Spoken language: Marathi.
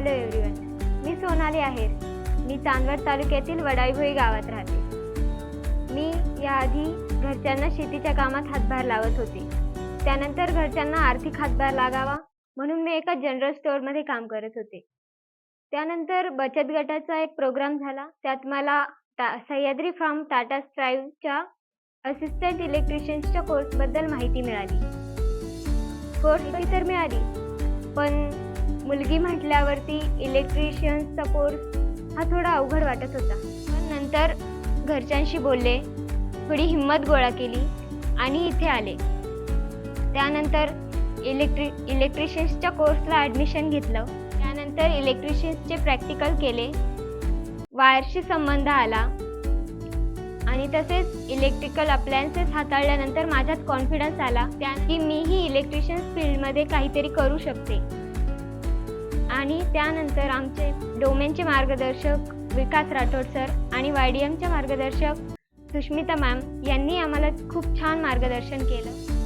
हॅलो एव्हरीवन मी सोनाली आहे मी चांदवड तालुक्यातील वडाईभोई गावात राहते. मी याआधी घरच्यांना शेतीच्या कामात हातभार लावत होते. त्यानंतर घरच्यांना आर्थिक हातभार लागावा म्हणून मी एका जनरल स्टोअरमध्ये काम करत होते. त्यानंतर बचत गटाचा एक प्रोग्राम झाला. त्यात मला टा सह्याद्री फार्म टाटा स्ट्राईव्हच्या असिस्टंट इलेक्ट्रिशियन्सच्या कोर्सबद्दल माहिती मिळाली. कोर्स तर मिळाली पण मुलगी म्हटल्यावरती इलेक्ट्रिशियन्सचा कोर्स हा थोडा अवघड वाटत होता. पण नंतर घरच्यांशी बोलले थोडी हिंमत गोळा केली आणि इथे आले. त्यानंतर इलेक्ट्रि इलेक्ट्रिशियन्सच्या कोर्सला ॲडमिशन घेतलं. त्यानंतर इलेक्ट्रिशियन्सचे प्रॅक्टिकल केले. वायरशी संबंध आला. आणि तसेच इलेक्ट्रिकल अप्लायन्सेस हाताळल्यानंतर माझ्यात कॉन्फिडन्स आला. त्या की मीही इलेक्ट्रिशियन्स फील्डमध्ये काहीतरी करू शकते. आणि त्यानंतर आमचे डोमेनचे मार्गदर्शक विकास राठोड सर आणि वाय डी एमच्या मार्गदर्शक सुष्मिता मॅम यांनी आम्हाला खूप छान मार्गदर्शन केलं.